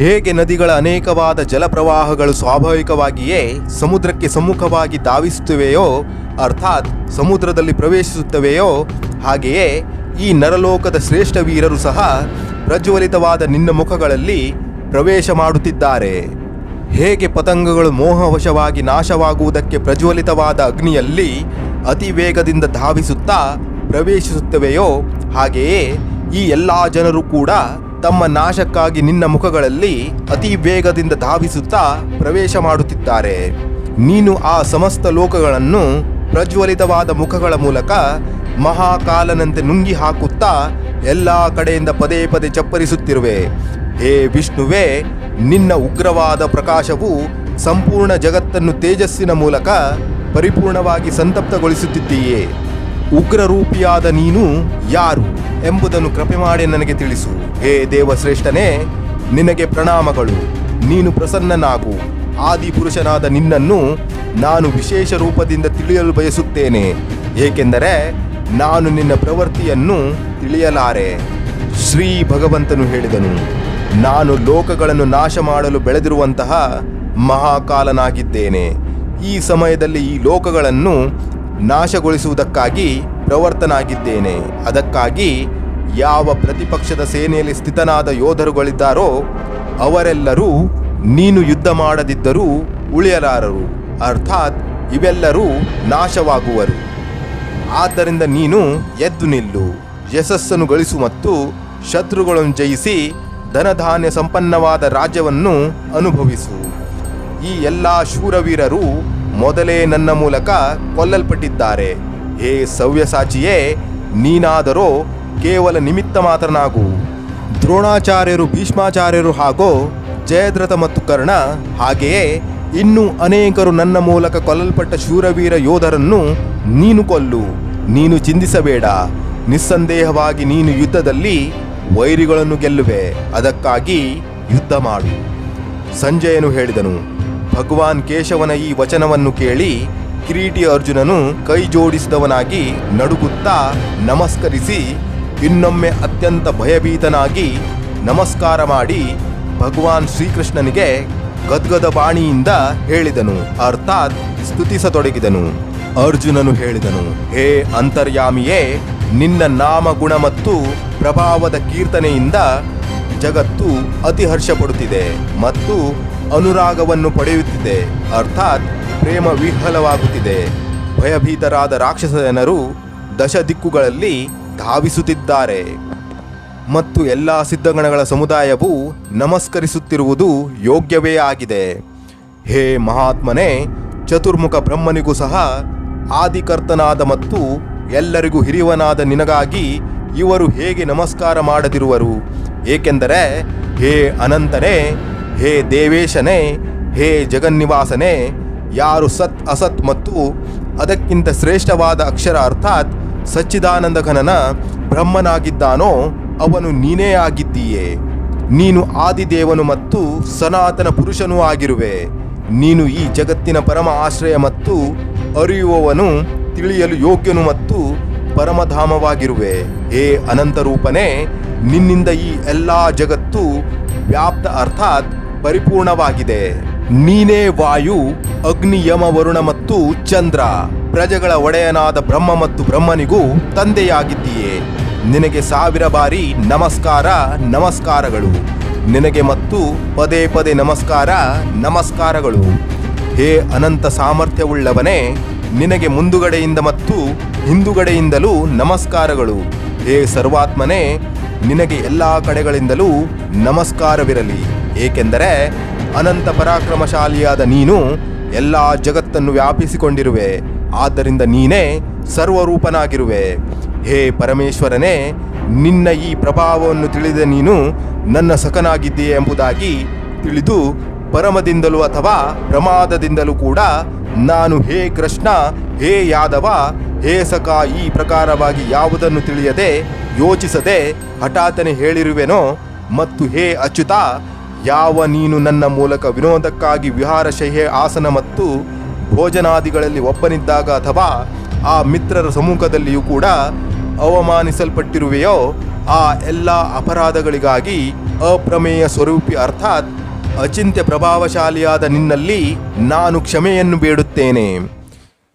ಹೇಗೆ ನದಿಗಳ ಅನೇಕವಾದ ಜಲಪ್ರವಾಹಗಳು ಸ್ವಾಭಾವಿಕವಾಗಿಯೇ ಸಮುದ್ರಕ್ಕೆ ಸಮ್ಮುಖವಾಗಿ ಧಾವಿಸುತ್ತವೆಯೋ, ಅರ್ಥಾತ್ ಸಮುದ್ರದಲ್ಲಿ ಪ್ರವೇಶಿಸುತ್ತವೆಯೋ, ಹಾಗೆಯೇ ಈ ನರಲೋಕದ ಶ್ರೇಷ್ಠ ವೀರರು ಸಹ ಪ್ರಜ್ವಲಿತವಾದ ನಿನ್ನ ಮುಖಗಳಲ್ಲಿ ಪ್ರವೇಶ ಮಾಡುತ್ತಿದ್ದಾರೆ. ಹೇಗೆ ಪತಂಗಗಳು ಮೋಹವಶವಾಗಿ ನಾಶವಾಗುವುದಕ್ಕೆ ಪ್ರಜ್ವಲಿತವಾದ ಅಗ್ನಿಯಲ್ಲಿ ಅತಿ ವೇಗದಿಂದ ಧಾವಿಸುತ್ತಾ ಪ್ರವೇಶಿಸುತ್ತವೆಯೋ, ಹಾಗೆಯೇ ಈ ಎಲ್ಲ ಜನರು ಕೂಡ ತಮ್ಮ ನಾಶಕ್ಕಾಗಿ ನಿನ್ನ ಮುಖಗಳಲ್ಲಿ ಅತಿ ವೇಗದಿಂದ ಧಾವಿಸುತ್ತಾ ಪ್ರವೇಶ ಮಾಡುತ್ತಿದ್ದಾರೆ. ನೀನು ಆ ಸಮಸ್ತ ಲೋಕಗಳನ್ನು ಪ್ರಜ್ವಲಿತವಾದ ಮುಖಗಳ ಮೂಲಕ ಮಹಾಕಾಲನಂತೆ ನುಂಗಿ ಹಾಕುತ್ತಾ ಎಲ್ಲ ಕಡೆಯಿಂದ ಪದೇ ಪದೇ ಚಪ್ಪರಿಸುತ್ತಿರುವೆ. ಹೇ ವಿಷ್ಣುವೇ, ನಿನ್ನ ಉಗ್ರವಾದ ಪ್ರಕಾಶವು ಸಂಪೂರ್ಣ ಜಗತ್ತನ್ನು ತೇಜಸ್ಸಿನ ಮೂಲಕ ಪರಿಪೂರ್ಣವಾಗಿ ಸಂತಪ್ತಗೊಳಿಸುತ್ತಿದ್ದೀಯೇ. ಉಗ್ರರೂಪಿಯಾದ ನೀನು ಯಾರು ಎಂಬುದನ್ನು ಕೃಪೆ ಮಾಡಿ ನನಗೆ ತಿಳಿಸು. ಹೇ ದೇವಶ್ರೇಷ್ಠನೇ, ನಿನಗೆ ಪ್ರಣಾಮಗಳು. ನೀನು ಪ್ರಸನ್ನನಾಗು. ಆದಿಪುರುಷನಾದ ನಿನ್ನನ್ನು ನಾನು ವಿಶೇಷ ರೂಪದಿಂದ ತಿಳಿಯಲು ಬಯಸುತ್ತೇನೆ. ಏಕೆಂದರೆ ನಾನು ನಿನ್ನ ಪ್ರವೃತ್ತಿಯನ್ನು ತಿಳಿಯಲಾರೆ. ಶ್ರೀ ಭಗವಂತನು ಹೇಳಿದನು, ನಾನು ಲೋಕಗಳನ್ನು ನಾಶ ಮಾಡಲು ಬೆಳೆದಿರುವಂತಹ ಮಹಾಕಾಲನಾಗಿದ್ದೇನೆ. ಈ ಸಮಯದಲ್ಲಿ ಈ ಲೋಕಗಳನ್ನು ನಾಶಗೊಳಿಸುವುದಕ್ಕಾಗಿ ಪ್ರವರ್ತನಾಗಿದ್ದೇನೆ. ಅದಕ್ಕಾಗಿ ಯಾವ ಪ್ರತಿಪಕ್ಷದ ಸೇನೆಯಲ್ಲಿ ಸ್ಥಿತನಾದ ಯೋಧರುಗಳಿದ್ದಾರೋ ಅವರೆಲ್ಲರೂ ನೀನು ಯುದ್ಧ ಮಾಡದಿದ್ದರೂ ಉಳಿಯಲಾರರು. ಅರ್ಥಾತ್ ಇವೆಲ್ಲರೂ ನಾಶವಾಗುವರು. ಆದ್ದರಿಂದ ನೀನು ಎದ್ದು ನಿಲ್ಲು. ಯಶಸ್ಸನ್ನು ಗಳಿಸು ಮತ್ತು ಶತ್ರುಗಳನ್ನು ಜಯಿಸಿ ಧನಧಾನ್ಯ ಸಂಪನ್ನವಾದ ರಾಜ್ಯವನ್ನು ಅನುಭವಿಸು. ಈ ಎಲ್ಲ ಶೂರವೀರರು ಮೊದಲೇ ನನ್ನ ಮೂಲಕ ಕೊಲ್ಲಲ್ಪಟ್ಟಿದ್ದಾರೆ. ಹೇ ಸವ್ಯಸಾಚಿಯೇ, ನೀನಾದರೂ ಕೇವಲ ನಿಮಿತ್ತ ಮಾತ್ರನಾಗು. ದ್ರೋಣಾಚಾರ್ಯರು, ಭೀಷ್ಮಾಚಾರ್ಯರು ಹಾಗೂ ಜಯದ್ರಥ ಮತ್ತು ಕರ್ಣ ಹಾಗೆಯೇ ಇನ್ನೂ ಅನೇಕರು ನನ್ನ ಮೂಲಕ ಕೊಲ್ಲಲ್ಪಟ್ಟ ಶೂರವೀರ ಯೋಧರನ್ನು ನೀನು ಕೊಲ್ಲು. ನೀನು ಚಿಂತಿಸಬೇಡ. ನಿಸ್ಸಂದೇಹವಾಗಿ ನೀನು ಯುದ್ಧದಲ್ಲಿ ವೈರಿಗಳನ್ನು ಗೆಲ್ಲುವೆ. ಅದಕ್ಕಾಗಿ ಯುದ್ಧ ಮಾಡು. ಸಂಜಯನು ಹೇಳಿದನು ಭಗವಾನ್ ಕೇಶವನ ಈ ವಚನವನ್ನು ಕೇಳಿ ಕಿರೀಟಿ ಅರ್ಜುನನು ಕೈ ಜೋಡಿಸಿದವನಾಗಿ ನಡುಗುತ್ತಾ ನಮಸ್ಕರಿಸಿ, ಇನ್ನೊಮ್ಮೆ ಅತ್ಯಂತ ಭಯಭೀತನಾಗಿ ನಮಸ್ಕಾರ ಮಾಡಿ ಭಗವಾನ್ ಶ್ರೀಕೃಷ್ಣನಿಗೆ ಗದ್ಗದ ಬಾಣಿಯಿಂದ ಹೇಳಿದನು, ಅರ್ಥಾತ್ ಸ್ತುತಿಸತೊಡಗಿದನು. ಅರ್ಜುನನು ಹೇಳಿದನು, ಹೇ ಅಂತರ್ಯಾಮಿಯೇ, ನಿನ್ನ ನಾಮ ಗುಣ ಮತ್ತು ಪ್ರಭಾವದ ಕೀರ್ತನೆಯಿಂದ ಜಗತ್ತು ಅತಿ ಹರ್ಷಪಡುತ್ತಿದೆ ಮತ್ತು ಅನುರಾಗವನ್ನು ಪಡೆಯುತ್ತಿದೆ. ಅರ್ಥಾತ್ ಪ್ರೇಮ ವಿಹ್ವಲವಾಗುತ್ತಿದೆ. ಭಯಭೀತರಾದ ರಾಕ್ಷಸ ಜನರು ದಶ ದಿಕ್ಕುಗಳಲ್ಲಿ ಧಾವಿಸುತ್ತಿದ್ದಾರೆ. ಮತ್ತು ಎಲ್ಲ ಸಿದ್ಧಗಣಗಳ ಸಮುದಾಯವು ನಮಸ್ಕರಿಸುತ್ತಿರುವುದು ಯೋಗ್ಯವೇ ಆಗಿದೆ. ಹೇ ಮಹಾತ್ಮನೇ, ಚತುರ್ಮುಖ ಬ್ರಹ್ಮನಿಗೂ ಸಹ ಆದಿಕರ್ತನಾದ ಮತ್ತು ಎಲ್ಲರಿಗೂ ಹಿರಿಯವನಾದ ನಿನಗಾಗಿ ಇವರು ಹೇಗೆ ನಮಸ್ಕಾರ ಮಾಡದಿರುವರು? ಏಕೆಂದರೆ, ಹೇ ಅನಂತನೇ ಹೇ ದೇವೇಶನೇ, ಹೇ ಜಗನ್ನಿವಾಸನೇ, ಯಾರು ಸತ್ ಅಸತ್ ಮತ್ತು ಅದಕ್ಕಿಂತ ಶ್ರೇಷ್ಠವಾದ ಅಕ್ಷರ ಅರ್ಥಾತ್ ಸಚ್ಚಿದಾನಂದ ಘನನ ಬ್ರಹ್ಮನಾಗಿದ್ದಾನೋ, ಅವನು ನೀನೇ ಆಗಿದ್ದೀಯೇ. ನೀನು ಆದಿದೇವನು ಮತ್ತು ಸನಾತನ ಪುರುಷನೂ ಆಗಿರುವೆ. ನೀನು ಈ ಜಗತ್ತಿನ ಪರಮ ಆಶ್ರಯ ಮತ್ತು ಅರಿಯುವವನು, ತಿಳಿಯಲು ಯೋಗ್ಯನು ಮತ್ತು ಪರಮಧಾಮವಾಗಿರುವೆ. ಹೇ ಅನಂತರೂಪನೇ, ನಿನ್ನಿಂದ ಈ ಎಲ್ಲ ಜಗತ್ತು ವ್ಯಾಪ್ತ ಅರ್ಥಾತ್ ಪರಿಪೂರ್ಣವಾಗಿದೆ. ನೀನೇ ವಾಯು, ಅಗ್ನಿ, ಯಮ, ವರುಣ ಮತ್ತು ಚಂದ್ರ. ಪ್ರಜೆಗಳ ಒಡೆಯನಾದ ಬ್ರಹ್ಮ ಮತ್ತು ಬ್ರಹ್ಮನಿಗೂ ತಂದೆಯಾಗಿದ್ದೀಯೇ. ನಿನಗೆ ಸಾವಿರ ಬಾರಿ ನಮಸ್ಕಾರ, ನಮಸ್ಕಾರಗಳು. ನಿನಗೆ ಮತ್ತು ಪದೇ ಪದೇ ನಮಸ್ಕಾರ, ನಮಸ್ಕಾರಗಳು. ಹೇ ಅನಂತ ಸಾಮರ್ಥ್ಯವುಳ್ಳವನೇ, ನಿನಗೆ ಮುಂದುಗಡೆಯಿಂದ ಮತ್ತು ಹಿಂದುಗಡೆಯಿಂದಲೂ ನಮಸ್ಕಾರಗಳು. ಹೇ ಸರ್ವಾತ್ಮನೇ, ನಿನಗೆ ಎಲ್ಲ ಕಡೆಗಳಿಂದಲೂ ನಮಸ್ಕಾರವಿರಲಿ. ಏಕೆಂದರೆ ಅನಂತ ಪರಾಕ್ರಮಶಾಲಿಯಾದ ನೀನು ಎಲ್ಲ ಜಗತ್ತನ್ನು ವ್ಯಾಪಿಸಿಕೊಂಡಿರುವೆ. ಆದ್ದರಿಂದ ನೀನೇ ಸರ್ವರೂಪನಾಗಿರುವೆ. ಹೇ ಪರಮೇಶ್ವರನೇ, ನಿನ್ನ ಈ ಪ್ರಭಾವವನ್ನು ತಿಳಿದ ನೀನು ನನ್ನ ಸಖನಾಗಿದ್ದೀಯೆ ಎಂಬುದಾಗಿ ತಿಳಿದು ಪರಮದಿಂದಲೂ ಅಥವಾ ಪ್ರಮಾದದಿಂದಲೂ ಕೂಡ ನಾನು ಹೇ ಕೃಷ್ಣ, ಹೇ ಯಾದವ, ಹೇ ಸಖ ಈ ಪ್ರಕಾರವಾಗಿ ಯಾವುದನ್ನು ತಿಳಿಯದೆ ಯೋಚಿಸದೆ ಹಠಾತನೆ ಹೇಳಿರುವೆನೋ ಮತ್ತು ಹೇ ಅಚ್ಯುತ ಯಾವ ನೀನು ನನ್ನ ಮೂಲಕ ವಿನೋದಕ್ಕಾಗಿ ವಿಹಾರ ಶೈಹೆ ಆಸನ ಮತ್ತು ಭೋಜನಾದಿಗಳಲ್ಲಿ ಒಬ್ಬನಿದ್ದಾಗ ಅಥವಾ ಆ ಮಿತ್ರರ ಸಮ್ಮುಖದಲ್ಲಿಯೂ ಕೂಡ ಅವಮಾನಿಸಲ್ಪಟ್ಟಿರುವೆಯೋ, ಆ ಎಲ್ಲ ಅಪರಾಧಗಳಿಗಾಗಿ ಅಪ್ರಮೇಯ ಸ್ವರೂಪಿ ಅರ್ಥಾತ್ ಅಚಿಂತ್ಯ ಪ್ರಭಾವಶಾಲಿಯಾದ ನಿನ್ನಲ್ಲಿ ನಾನು ಕ್ಷಮೆಯನ್ನು ಬೇಡುತ್ತೇನೆ.